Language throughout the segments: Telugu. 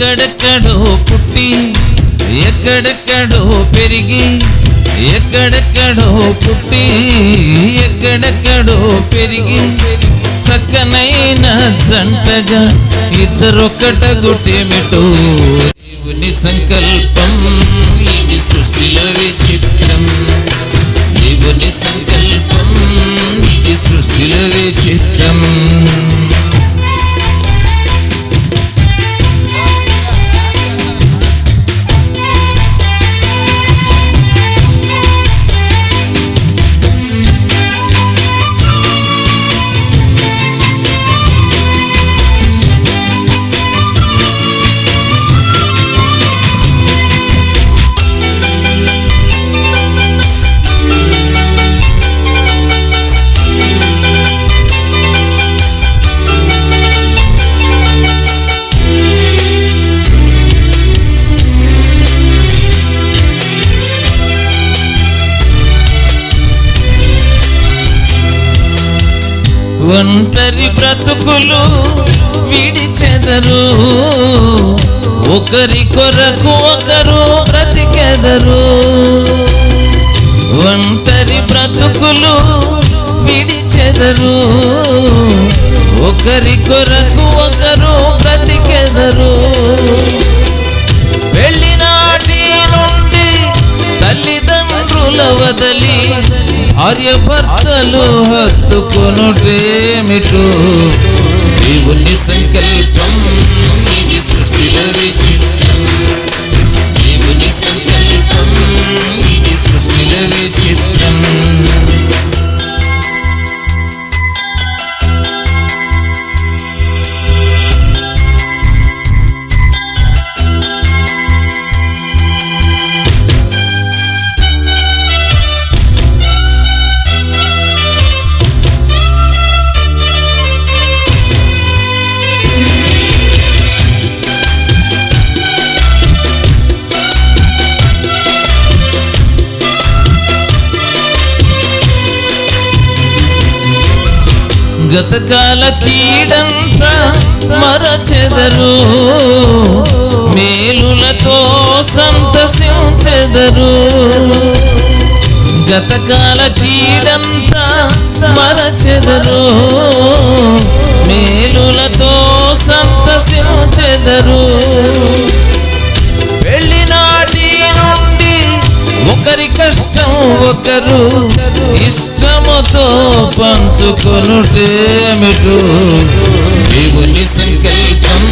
ఎక్కడెక్కడో పుట్టి ఎక్కడెక్కడో పెరిగి ఎక్కడెక్కడో పుట్టి ఎక్కడెక్కడో పెరిగి చక్కనైన జంటగా ఇద్దరొక్కట గుట్టేమిటో దేవుని సంకల్పం. ఒంటరి బ్రతుకులు విడిచెదరు. ఒకరి కొరకు ఒకరు బ్రతికెదరు. ఒంటరి బ్రతుకులు విడిచెదరు. ఒకరి కొరకు ఒకరు బ్రతికెదరు. వెళ్ళినాటి నుండి తల్లిదండ్రుల వదలి ఆర్యభర్తలు హత్తుకొనుటేమిటో దేవుని సంకల్పం ఇది సృష్టిలో విచిత్రం గతకాల కీడంతా మరచెదరు. మేలులతో సంతసించెదరు. గతకాల కీడంతా మరచెదరు. మేలులతో సంతసించెదరు. వెళ్ళినాటి నుండి ఒకరి కష్టం ఒకరు. ఇష్టముతో పంచుకొనుటేమిటు దేవుని సంకల్పం.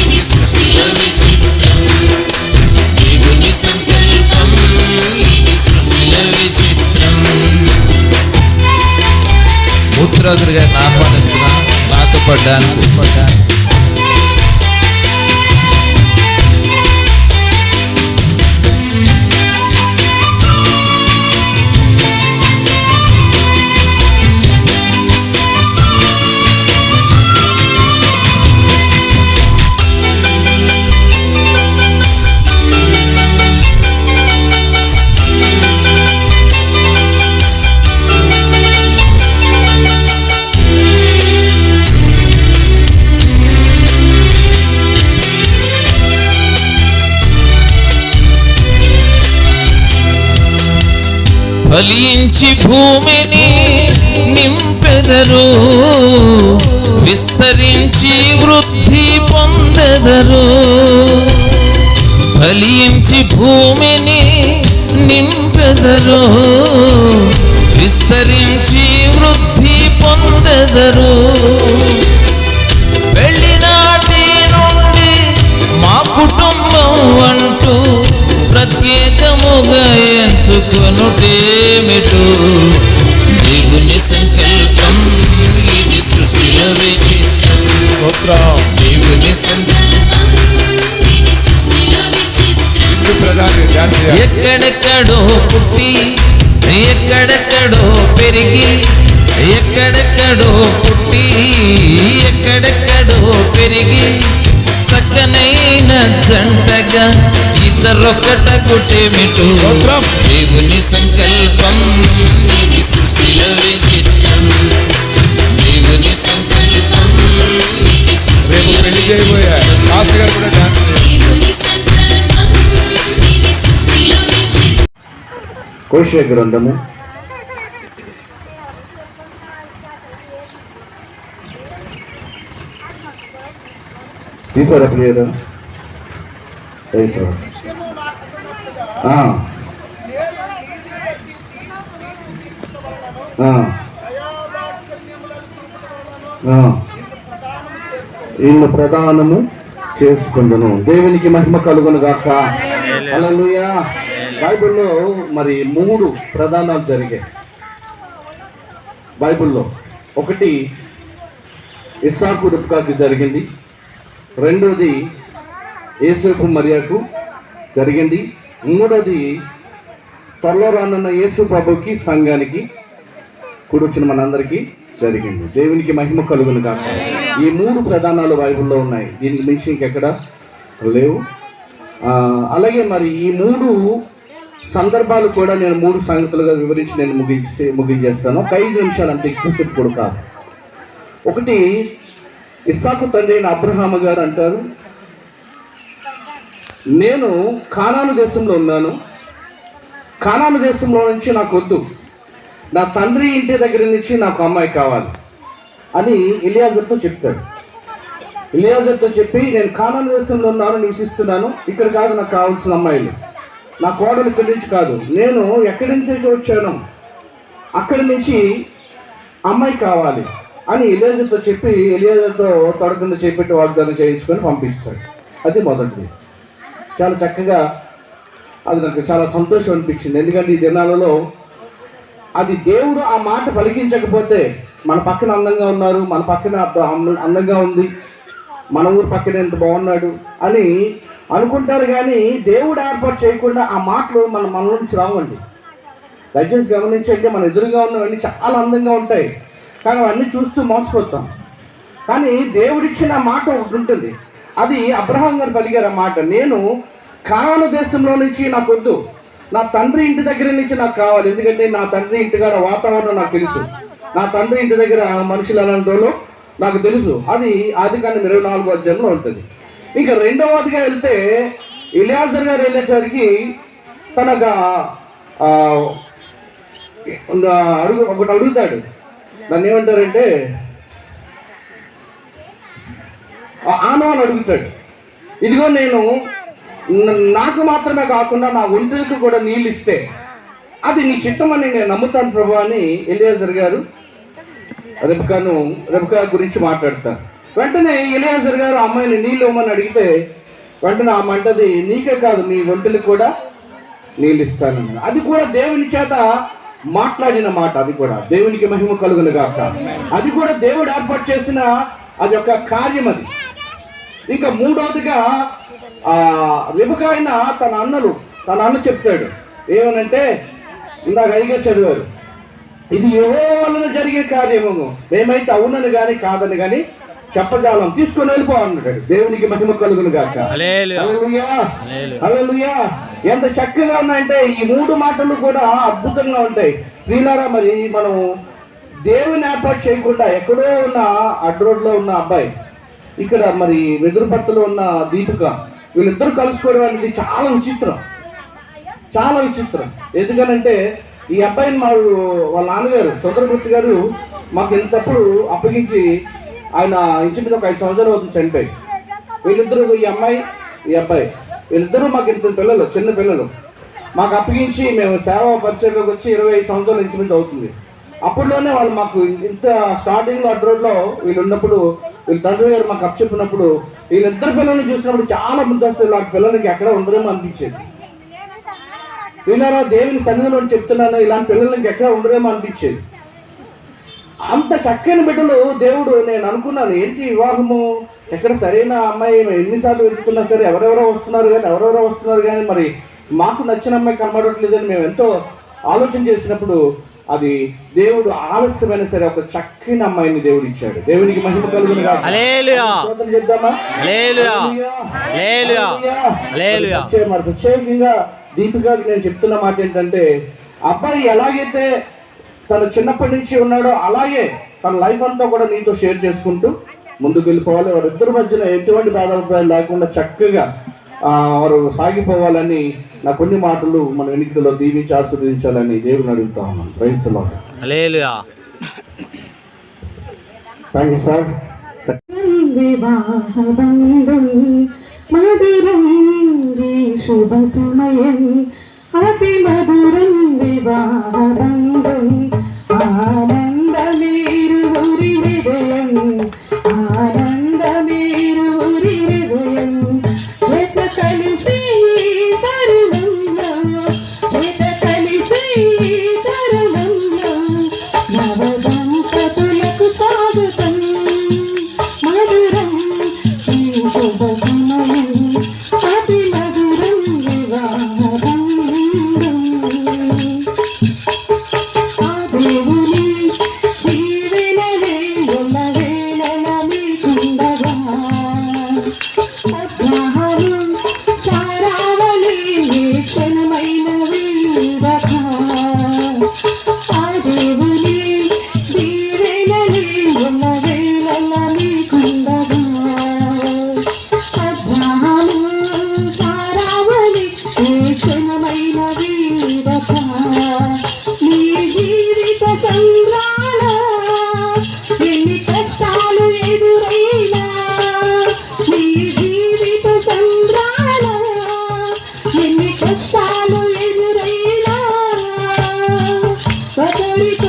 ఇది సృష్టిలో విచిత్రం. దేవుని సంకల్పం. ఇది సృష్టిలో విచిత్రం. మూత్రాదురు గారిని ఆహ్వానిస్తున్నా నాతో పాటు డాన్స్. ఫలించి భూమిని నింపెదరు విస్తరించి వృద్ధి పొందెదరు. ఫలించి భూమిని నింపెదరు విస్తరించి వృద్ధి పొందెదరు. ఎంచుకొనుటేమిటు దేవుని సంకల్పం ఇది సృష్టిలో విచిత్రం. దేవుని సంకల్పం ఇది సృష్టిలో విచిత్రం. ఎక్కడెక్కడో పుట్టి ఎక్కడెక్కడో పెరిగి ఎక్కడెక్కడో పుట్టి ఎక్కడెక్కడో పెరిగి ఒక్కనైన జంటగా ఇతరొక్కటకుటేమిటో దేవుని సంకల్పం ఇది సృష్టిలో విచిత్రం. దేవుని సంకల్పం ఇది గ్రంథము తీసారా ప్రియరా ఇల్లు ప్రధానము చేసుకుందును. దేవునికి మహిమ కలుగును గాక. హల్లెలూయా. బైబిల్లో మరి మూడు ప్రధానాలు జరిగాయి. బైబిల్లో ఒకటి ఇస్సాకు రుప్కాకి జరిగింది. రెండోది యేసుకు మరియకు జరిగింది. మూడోది త్వరలో రానున్న యేసు ప్రభుకి సంఘానికి కూడొచ్చిన మనందరికీ జరిగింది. దేవునికి మహిమ కలుగును కాక ఈ మూడు ప్రధానాలు బైబిల్లో ఉన్నాయి. దీనికి మించి ఇంకెక్కడ లేవు. అలాగే మరి ఈ మూడు సందర్భాలు కూడా నేను మూడు సంగతులుగా వివరించి నేను ముగించి ముగించేస్తాను. ఒక ఐదు నిమిషాలు అంత ఎక్కువ కూడా కాదు. ఒకటి ఇస్సాకు తండ్రి అయిన అబ్రహామ గారు అంటారు నేను కానాను దేశంలో ఉన్నాను. కానాను దేశంలో నుంచి నాకు వద్దు. నా తండ్రి ఇంటి దగ్గర నుంచి నాకు అమ్మాయి కావాలి అని ఇలియాజర్తో చెప్తాడు. ఇలియాజర్తో చెప్పి నేను కానాను దేశంలో ఉన్నాను నివసిస్తున్నాను. ఇక్కడ కాదు నాకు కావాల్సిన అమ్మాయిలు. నా కోడలు ఇక్కడి నుంచి కాదు. నేను ఎక్కడి నుంచి వచ్చాను? అక్కడి నుంచి అమ్మాయి కావాలి. అని ఎలియాజర్తో చెప్పి ఎలియాజర్తో తొడకుండా చేపెట్టి వాగ్దానం చేయించుకొని పంపిస్తాడు. అది మొదటిది. చాలా చక్కగా అది నాకు చాలా సంతోషం అనిపించింది. ఎందుకంటే ఈ దినాలలో అది దేవుడు ఆ మాట పలికించకపోతే మన పక్కన అందంగా ఉన్నారు మన పక్కన అందంగా ఉంది మన ఊరు పక్కన ఎంత బాగున్నాడు అని అనుకుంటారు కానీ దేవుడు ఏర్పాటు చేయకుండా ఆ మాటలు మన మన నుంచి రావండి. దయచేసి గమనించండి మన ఎదురుగా ఉన్నవన్నీ చాలా అందంగా ఉంటాయి. కానీ అవన్నీ చూస్తూ మోసపోతాం. కానీ దేవుడిచ్చిన మాట ఒకటి ఉంటుంది. అది అబ్రహాం గారు పలిగారు ఆ మాట. నేను కానాను దేశంలో నుంచి నాకు వద్దు. నా తండ్రి ఇంటి దగ్గర నుంచి నాకు కావాలి. ఎందుకంటే నా తండ్రి ఇంటికాడ వాతావరణం నాకు తెలుసు. నా తండ్రి ఇంటి దగ్గర మనుషులు అలాంటి నాకు తెలుసు. అది ఆది కాండం ఇరవై నాలుగో అధ్యాయంలో ఉంటుంది. ఇంకా రెండవదిగా వెళ్తే ఇలియాజర్ గారు వెళ్ళేసరికి తనగా అడుగు ఒకటి అడుగుతాడు. నన్ను ఏమంటారంటే ఆమె అని అడుగుతాడు. ఇదిగో నేను నాకు మాత్రమే కాకుండా నా ఒంటికి కూడా నీళ్ళు ఇస్తే అది నీ చిత్తమని నేను నమ్ముతాను ప్రభు అని ఎలియాజర్ గారు రెబ్కాను రెబ్కా గురించి మాట్లాడతారు. వెంటనే ఎలియాజర్ గారు అమ్మాయిని నీళ్ళు ఇవ్వమని అడిగితే వెంటనే ఆ మంటది నీకే కాదు నీ ఒంటికి కూడా నీళ్ళు ఇస్తాను అది కూడా దేవుని చేత మాట్లాడిన మాట అది కూడా. దేవునికి మహిమ కలుగును గాక. అది కూడా దేవుడు ఏర్పాటు చేసిన అది ఒక కార్యం అది. ఇంకా మూడవదిగా ఆ రిబకాయన తన అన్నలు తన అన్న చెప్తాడు. ఏమనంటే ఇందాక అడిగా చదివారు ఇది ఏవో వలన జరిగే కార్యము. మేమైతే అవునని కానీ కాదని కానీ చెప్పజాలం తీసుకొని వెళ్ళిపో అన్నాడు. దేవునికి మహిమ కలుగును గాక. హల్లెలూయా. ఎంత చక్కగా ఉన్నాయంటే ఈ మూడు మాటలు కూడా అద్భుతంగా ఉంటాయి. ప్రియులారా మరి మనం దేవుని ఏర్పాటు చేయకుండా ఎక్కడో ఉన్న అడ్ రోడ్లో ఉన్న అబ్బాయి ఇక్కడ మరి వెదురుపట్టులో ఉన్న దీపిక వీళ్ళిద్దరు కలుసుకోవడం అనేది చాలా విచిత్రం. చాలా విచిత్రం. ఎందుకనంటే ఈ అబ్బాయిని మా వాళ్ళ నాన్నగారు చంద్రమూర్తి గారు మాకు ఇంతప్పుడు అప్పగించి ఆయన ఇంచుమించు ఒక ఐదు సంవత్సరాలు అవుతుంది చనిపోయి వీళ్ళిద్దరు ఈ అమ్మాయి ఈ అబ్బాయి వీళ్ళిద్దరూ మాకు ఇద్దరు పిల్లలు చిన్న పిల్లలు. మాకు అప్పగించి మేము సేవా పరిచయంలోకి వచ్చి ఇరవై ఐదు సంవత్సరాలు ఇంచుమించు అవుతుంది. అప్పట్లోనే వాళ్ళు మాకు ఇంత స్టార్టింగ్ అడ్ రోడ్లో వీళ్ళు ఉన్నప్పుడు వీళ్ళ తండ్రి గారు మాకు అప్పచెప్పినప్పుడు వీళ్ళిద్దరు పిల్లల్ని చూసినప్పుడు చాలా ముద్దొస్తుంది నాకు పిల్లలకి ఎక్కడ ఉండరేమో అనిపించేది. వీళ్ళారా దేవుని సన్నిధిలో చెప్తున్నాను ఇలాంటి పిల్లలకి ఎక్కడ ఉండరేమో అనిపించేది. అంత చక్కని బిడ్డలు దేవుడు. నేను అనుకున్నాను ఏంటి వివాహము? ఎక్కడ సరైన అమ్మాయి ఎన్నిసార్లు వెతుకున్నా సరే ఎవరెవరో వస్తున్నారు కానీ ఎవరెవరో వస్తున్నారు కానీ మరి మాకు నచ్చిన అమ్మాయి కనబడట్లేదని మేము ఎంతో ఆలోచన చేసినప్పుడు అది దేవుడు ఆలస్యమైన సరే ఒక చక్కని అమ్మాయిని దేవుడు ఇచ్చాడు. దేవునికి మహిమ కలుగును మరి ప్రత్యేకంగా దీపికాకి నేను చెప్తున్న మాట ఏంటంటే అబ్బాయి ఎలాగైతే తను చిన్నప్పటి నుంచి ఉన్నాడో అలాగే తన లైఫ్ అంతా కూడా నీతో షేర్ చేసుకుంటూ ముందుకు వెళ్ళిపోవాలి. వారిద్దరి మధ్యన ఎటువంటి భేదాభిప్రాయాలు లేకుండా చక్కగా ఆ, వారు సాగిపోవాలని నా కొన్ని మాటలు మన వెనుకలో దీవించి ఆస్వాదించాలని దేవుని అడుగుతా ఉన్నాను. Praise hallelujah thank you sir మధురం శుభసమయం అతి మధురం వివాహబంధం Satellite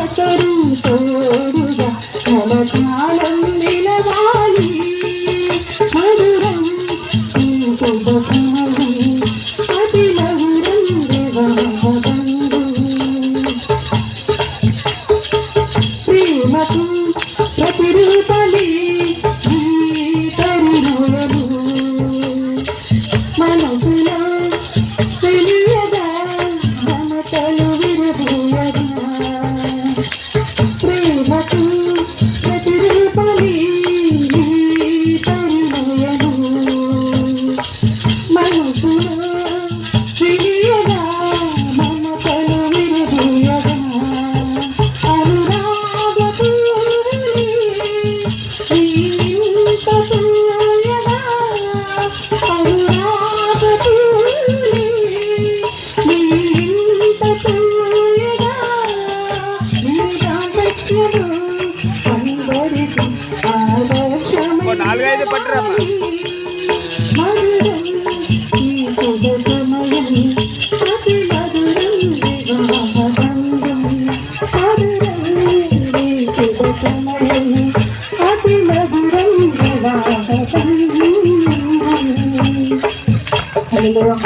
అతి మధురం వివాహబంధం హల్లెలూయా.